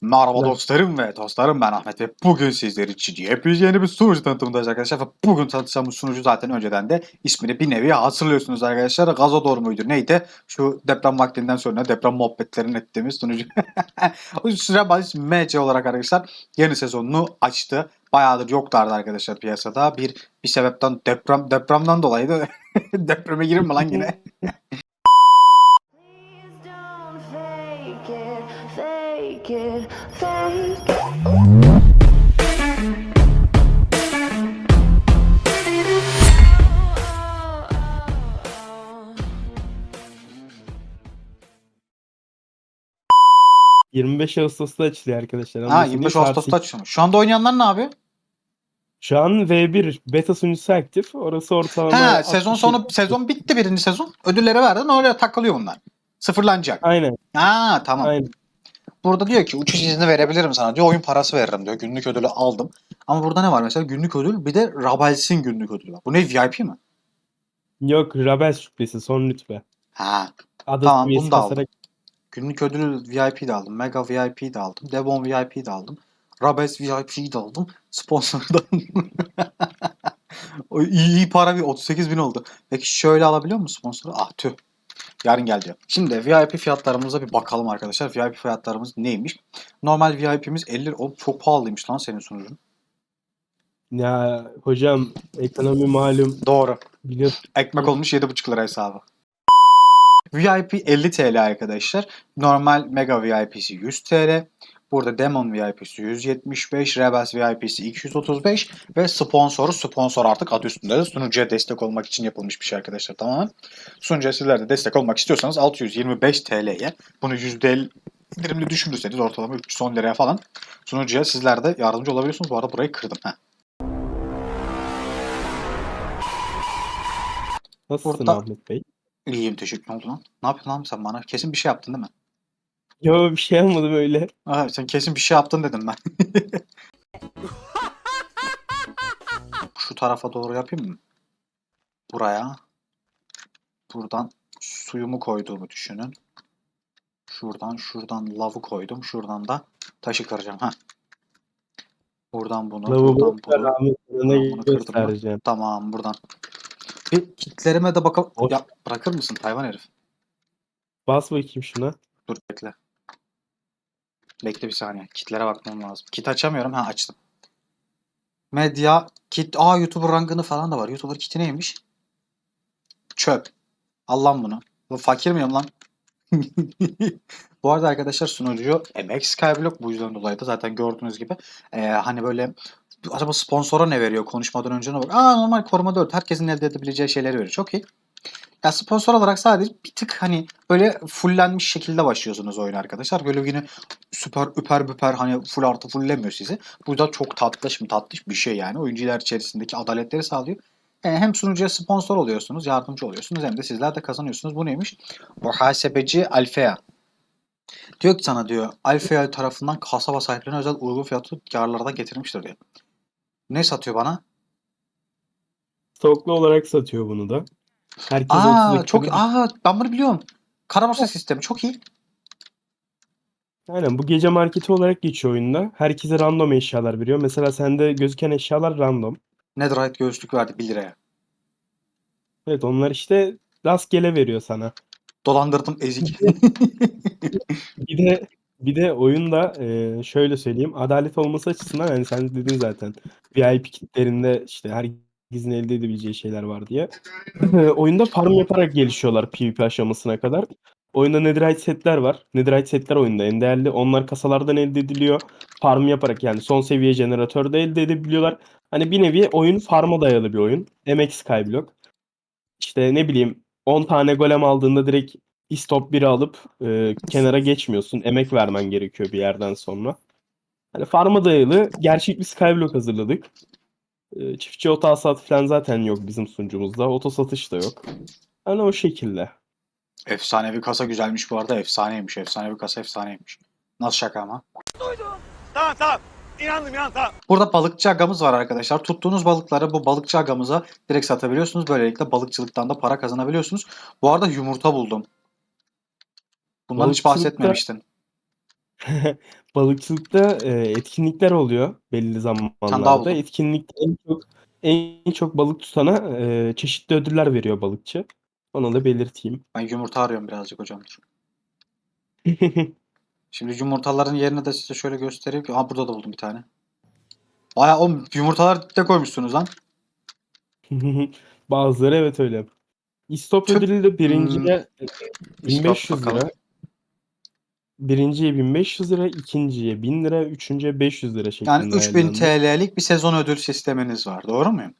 Merhaba Evet. dostlarım ve dostlarım ben Ahmet ve bugün sizler için yepyeni yeni bir sunucu tanıtımındayız arkadaşlar ve bugün tanıtacağımız sunucu zaten önceden de ismini bir nevi hatırlıyorsunuz arkadaşlar. Gazador muydu neydi? Şu deprem vaktinden sonra deprem muhabbetlerini ettiğimiz sunucu. o süre baş MC olarak arkadaşlar yeni sezonunu açtı. Bayağıdır yoklardı arkadaşlar piyasada. Bir bir sebepten deprem depremden dolayı da depreme girin mi lan yine? 25 Ağustos'ta açılıyor arkadaşlar. ha Anlasın 25 diye Ağustos'ta açılmış. Şu anda oynayanlar ne yapıyor? Şu an V1 beta sunucusu aktif. Orası ortalama Ha 60 sezon sonu sezon bitti birinci sezon. Ödülleri verdin öyle takılıyor bunlar. Sıfırlanacak. Aynen. Ha tamam. Aynen. Burada diyor ki uçuş izni verebilirim sana diyor. Oyun parası veririm diyor. Günlük ödülü aldım. Ama burada ne var mesela günlük ödül bir de Rabels'in günlük ödülü var. Bu ne VIP mi? Yok Rabel şüphesi son rütbe. Ha Adı Tamam, bunu da aldım. günlük ödülü VIP de aldım. Mega VIP de aldım. Devon VIP de aldım. Rabels VIP'yi de aldım. Sponsordan. iyi, iyi para bir 38 bin oldu. Peki şöyle alabiliyor musun sponsoru? Ah tüh. Yarın gel diyor. Şimdi VIP fiyatlarımıza bir bakalım arkadaşlar. VIP fiyatlarımız neymiş? Normal VIP'miz 50 Oğlum çok pahalıymış lan senin sunucun. Ya hocam ekonomi malum Doğru. biliyorsun. Ekmek olmuş 7,5 lira hesabı. VIP 50 TL arkadaşlar. Normal Mega VIP'si 100 TL. Burada Demon VIP'si 175, Rebels VIP'si 235 ve sponsoru sponsor artık adı üstünde de sunucuya destek olmak için yapılmış bir şey arkadaşlar tamamen. Sunucuya sizler de destek olmak istiyorsanız 625 TL'ye bunu %50 indirimli düşünürseniz ortalama 310 liraya falan sunucuya sizler de yardımcı olabiliyorsunuz. Bu arada burayı kırdım. Heh. Nasılsın Burada- Ahmet Bey? İyiyim teşekkür ederim. lan. Ne yapıyorsun lan sen bana? Kesin bir şey yaptın değil mi? Yo bir şey yapmadım öyle. Aa, sen kesin bir şey yaptın dedim ben. Şu tarafa doğru yapayım mı? Buraya. Buradan suyumu koyduğumu düşünün. Şuradan şuradan lavı koydum. Şuradan da taşı kıracağım. Ha. Buradan bunu, Lavabo buradan bunu. Ne bunu kırdım ben. göstereceğim. Tamam buradan. Bir kitlerime de bakalım. Of. Ya bırakır mısın hayvan herif? Bas bakayım şuna. Dur bekle. Bekle bir saniye. Kitlere bakmam lazım. Kit açamıyorum. Ha açtım. Medya, kit. Aa YouTuber rangını falan da var. YouTuber kiti neymiş? Çöp. Al lan bunu. Bu fakir miyim lan? bu arada arkadaşlar sunucu MX Skyblock bu yüzden dolayı da zaten gördüğünüz gibi ee, hani böyle acaba sponsora ne veriyor konuşmadan önce ne bak. Aa normal koruma 4 herkesin elde edebileceği şeyleri veriyor. Çok iyi. Ya sponsor olarak sadece bir tık hani böyle fullenmiş şekilde başlıyorsunuz oyuna arkadaşlar. Böyle yine süper üper büper hani full artı fullemiyor sizi. Bu da çok tatlış mı tatlış bir şey yani. Oyuncular içerisindeki adaletleri sağlıyor. E, hem sunucuya sponsor oluyorsunuz, yardımcı oluyorsunuz hem de sizler de kazanıyorsunuz. Bu neymiş? Muhasebeci Alfea. Diyor ki sana diyor Alfea tarafından kasaba sahiplerine özel uygun fiyatlı karlarda getirmiştir diyor. Ne satıyor bana? Stoklu olarak satıyor bunu da. Herkes Aa 30 çok dakikada- aa ben bunu biliyorum. Kara borsa sistemi çok iyi. Aynen bu gece marketi olarak geçiyor oyunda. Herkese random eşyalar veriyor. Mesela sende gözüken eşyalar random. Netherite göğüslük verdi 1 liraya. Evet onlar işte rastgele veriyor sana. Dolandırdım ezik. Bir de bir de oyunda e, şöyle söyleyeyim adalet olması açısından yani sen dedin zaten VIP kitlerinde işte herkesin elde edebileceği şeyler var diye. oyunda farm yaparak gelişiyorlar PvP aşamasına kadar. Oyunda Netherite setler var. Netherite setler oyunda en değerli. Onlar kasalardan elde ediliyor. Farm yaparak yani son seviye jeneratörde elde edebiliyorlar. Hani bir nevi oyun farma dayalı bir oyun. MX Skyblock. İşte ne bileyim 10 tane golem aldığında direkt istop 1'i alıp e, kenara geçmiyorsun. Emek vermen gerekiyor bir yerden sonra. Hani farma dayalı gerçek bir skyblock hazırladık. E, çiftçi hasatı falan zaten yok bizim sunucumuzda. Oto satış da yok. Hani o şekilde. Efsanevi kasa güzelmiş bu arada. Efsaneymiş. Efsanevi kasa efsaneymiş. Nasıl şaka ama? Tamam tamam. İnandım inandım tamam. Burada balıkçı agamız var arkadaşlar. Tuttuğunuz balıkları bu balıkçı agamıza direkt satabiliyorsunuz. Böylelikle balıkçılıktan da para kazanabiliyorsunuz. Bu arada yumurta buldum. Bundan hiç bahsetmemiştin. Balıkçılıkta, eee, etkinlikler oluyor belli zamanlarda. buldum. Etkinlikte en çok en çok balık tutana, eee, çeşitli ödüller veriyor balıkçı. Onu da belirteyim. Ben yumurta arıyorum birazcık hocam. dur. Şimdi yumurtaların yerini de size şöyle göstereyim ki. Aha burada da buldum bir tane. Baya o yumurtalar de koymuşsunuz lan. Bazıları evet öyle. İstop ödülü de birinciye İstop 1500 bakalım. Lira. Birinciye 1500 lira, ikinciye 1000 lira, üçüncüye 500 lira şeklinde Yani 3000 ayarlandı. TL'lik bir sezon ödül sisteminiz var. Doğru muyum?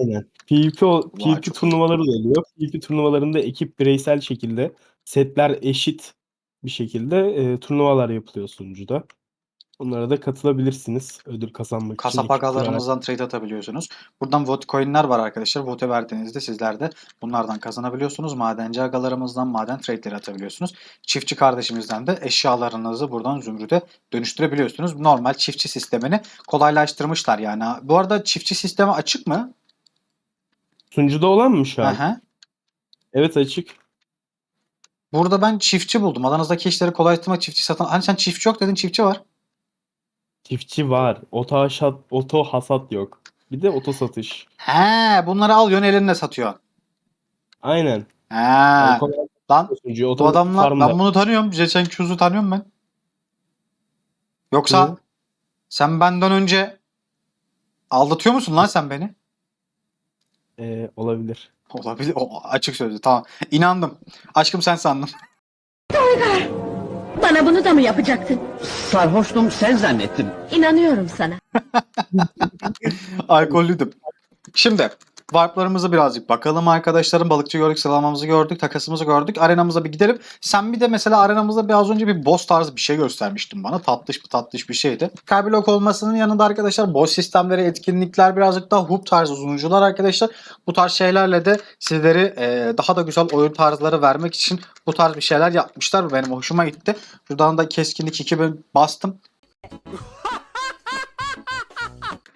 Aynen. PvP, o- Vay, PvP çok iyi. turnuvaları da oluyor. PvP turnuvalarında ekip bireysel şekilde setler eşit bir şekilde e, turnuvalar yapılıyor sunucuda. Onlara da katılabilirsiniz ödül kazanmak için. Kasap ekip kurarak. trade atabiliyorsunuz. Buradan vote coin'ler var arkadaşlar. Vote verdiğinizde sizler de bunlardan kazanabiliyorsunuz. Madenci agalarımızdan maden trade'leri atabiliyorsunuz. Çiftçi kardeşimizden de eşyalarınızı buradan zümrüde dönüştürebiliyorsunuz. Normal çiftçi sistemini kolaylaştırmışlar yani. Bu arada çiftçi sistemi açık mı? Sunucuda olan mı şu an? Aha. Evet açık. Burada ben çiftçi buldum. Adanızdaki işleri kolaylaştırmak çiftçi satan. Hani sen çiftçi yok dedin çiftçi var. Çiftçi var. Oto hasat, oto hasat yok. Bir de oto satış. He, bunları alıyorsun elinle satıyorsun. Aynen. He. Lan sunucu, bu oto adamlar farmda. ben bunu tanıyorum. Geçen Q'su tanıyorum ben. Yoksa Hı. sen benden önce aldatıyor musun lan sen beni? E, olabilir. Olabilir. O, açık sözlü. Tamam. İnandım. Aşkım sen sandım. Bana bunu da mı yapacaksın? Sarhoştum sen zannettim. İnanıyorum sana. Alkollüydüm. Şimdi Warp'larımıza birazcık bakalım arkadaşlarım. Balıkçı gördük, sıralamamızı gördük, takasımızı gördük. Arenamıza bir gidelim. Sen bir de mesela arenamızda biraz önce bir boss tarzı bir şey göstermiştin bana. Tatlış bir tatlış bir şeydi. Skyblock olmasının yanında arkadaşlar boss sistemleri, etkinlikler birazcık daha hub tarzı sunucular arkadaşlar. Bu tarz şeylerle de sizleri e, daha da güzel oyun tarzları vermek için bu tarz bir şeyler yapmışlar. Benim hoşuma gitti. Şuradan da keskinlik 2000 bastım.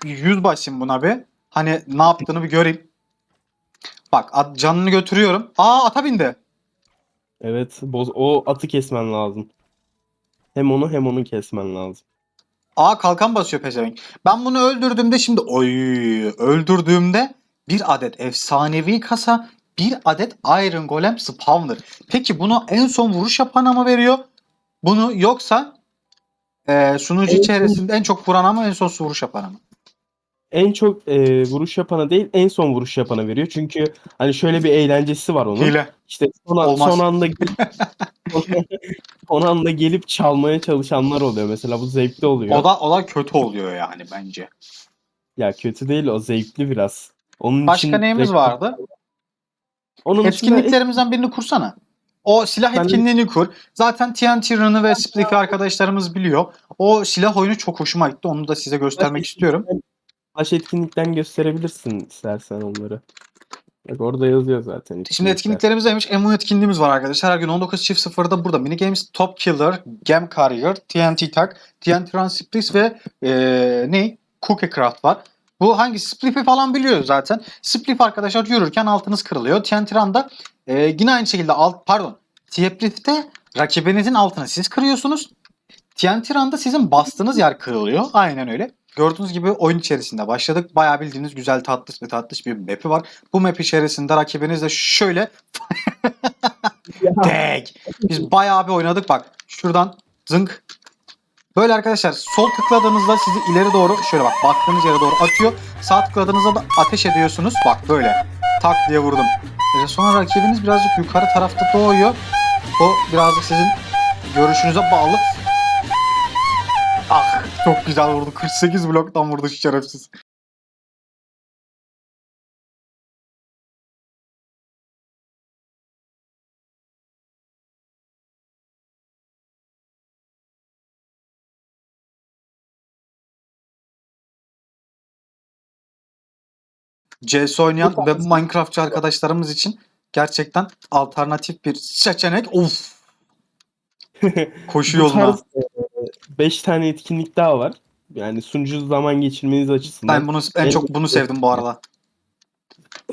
100 basayım buna bir. Hani ne yaptığını bir göreyim. Bak at, canını götürüyorum. Aa ata bindi. Evet. Boz, o atı kesmen lazım. Hem onu hem onu kesmen lazım. Aa kalkan basıyor pezevenk. Ben bunu öldürdüğümde şimdi oy öldürdüğümde bir adet efsanevi kasa bir adet Iron Golem Spawner. Peki bunu en son vuruş yapana mı veriyor? Bunu yoksa e, sunucu En son- içerisinde en çok vurana mı en son vuruş yapana mı? En çok e, vuruş yapana değil en son vuruş yapana veriyor. Çünkü hani şöyle bir eğlencesi var onun. Hile. İşte son, an- Olmaz. son anda son anda gelip çalmaya çalışanlar oluyor. Mesela bu zevkli oluyor. O da, o da kötü oluyor yani bence. Ya kötü değil o zevkli biraz. Onun Başka için neyimiz vardı? Onun Etkinliklerimizden birini kursana. O silah Ben de- etkinliğini kur. Zaten TNT Run'ı ve Spliff'i arkadaşlarımız biliyor. O silah oyunu çok hoşuma gitti. Onu da size göstermek istiyorum. Baş etkinlikten gösterebilirsin istersen onları. Bak orada yazıyor zaten. Şimdi etkinlikler. etkinliklerimiz neymiş? Emu etkinliğimiz var arkadaşlar. Her gün 19.00'da burada. Mini Games Top Killer, Gem Carrier, TNT Tag, TNT Run Spliff ve ee, ne? Cookie Craft var. Bu hangisi? Spliff'i falan biliyor zaten. Spliff arkadaşlar yürürken altınız kırılıyor. TNT Run'da ee, yine aynı şekilde alt pardon. Spliff'te rakibinizin altını siz kırıyorsunuz. TNT Run'da sizin bastığınız yer kırılıyor. Aynen öyle. Gördüğünüz gibi oyun içerisinde başladık. Bayağı bildiğiniz güzel tatlış bir tatlış bir map'i var. Bu map içerisinde rakibiniz de şöyle Tek. Biz bayağı bir oynadık bak. Şuradan zınk. Böyle arkadaşlar sol tıkladığınızda sizi ileri doğru şöyle bak baktığınız yere doğru atıyor. Sağ tıkladığınızda da ateş ediyorsunuz. Bak böyle. Tak diye vurdum. E sonra rakibiniz birazcık yukarı tarafta doğuyor. O birazcık sizin görüşünüze bağlı. Çok güzel vurdu. 48 bloktan vurdu şu şerefsiz. CS oynayan ve Minecraftçı arkadaşlarımız için gerçekten alternatif bir seçenek. Of. Koşu yoluna. Tarz 5 tane etkinlik daha var. Yani sunucu zaman geçirmeniz açısından. Ben bunu en çok bunu sevdim bu arada.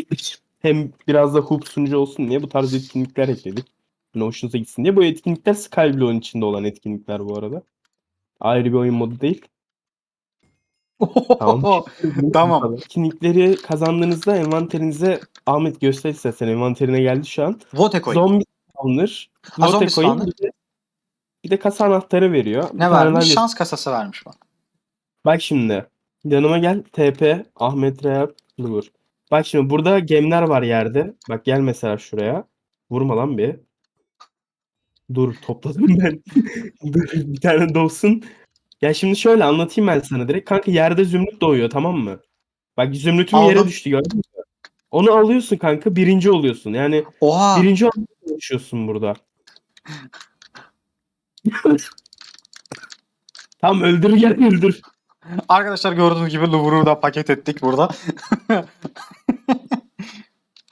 Hem biraz da hub sunucu olsun diye bu tarz etkinlikler ekledik. Yani hoşunuza gitsin diye. Bu etkinlikler Skyblock'un içinde olan etkinlikler bu arada. Ayrı bir oyun modu değil. Tamam. Tamam. Kimlikleri kazandığınızda envanterinize Ahmet göster istersen envanterine geldi şu an. Vote koy. Zombi spawner. Ha, zombi Vote coin, spawner. Bir de, kasa anahtarı veriyor. Ne tane vermiş? Şans kasası vermiş bana. Bak şimdi. Yanıma gel. TP Ahmet Real vur. Bak şimdi burada gemler var yerde. Bak gel mesela şuraya. Vurma lan bir. Dur topladım ben. Dur bir tane dolsun. Ya şimdi şöyle anlatayım ben sana direkt. Kanka yerde zümrüt doğuyor tamam mı? Bak zümrütüm yere Aldım. düştü gördün mü? Onu alıyorsun kanka birinci oluyorsun. Yani Oha. birinci olmaya çalışıyorsun burada. Tamam öldür gel öldür. Arkadaşlar gördüğünüz gibi Louvre'u da paket ettik burada.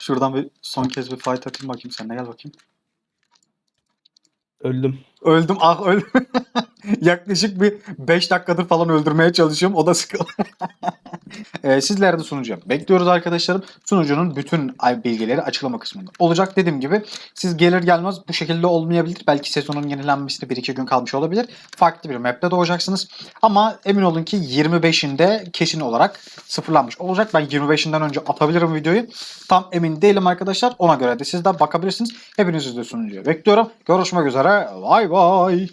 Şuradan bir son kez bir fight atayım bakayım sen de gel bakayım. Öldüm. Öldüm ah öldüm. Yaklaşık bir 5 dakikadır falan öldürmeye çalışıyorum. O da sıkıldı. Ee, sizlere de sunacağım. Bekliyoruz arkadaşlarım. Sunucunun bütün bilgileri açıklama kısmında. Olacak dediğim gibi siz gelir gelmez bu şekilde olmayabilir. Belki sezonun yenilenmesine 1-2 gün kalmış olabilir. Farklı bir map'te doğacaksınız. Ama emin olun ki 25'inde kesin olarak sıfırlanmış olacak. Ben 25'inden önce atabilirim videoyu. Tam emin değilim arkadaşlar. Ona göre de siz de bakabilirsiniz. Hepinizi de sunucuya bekliyorum. Görüşmek üzere. Bay Bye.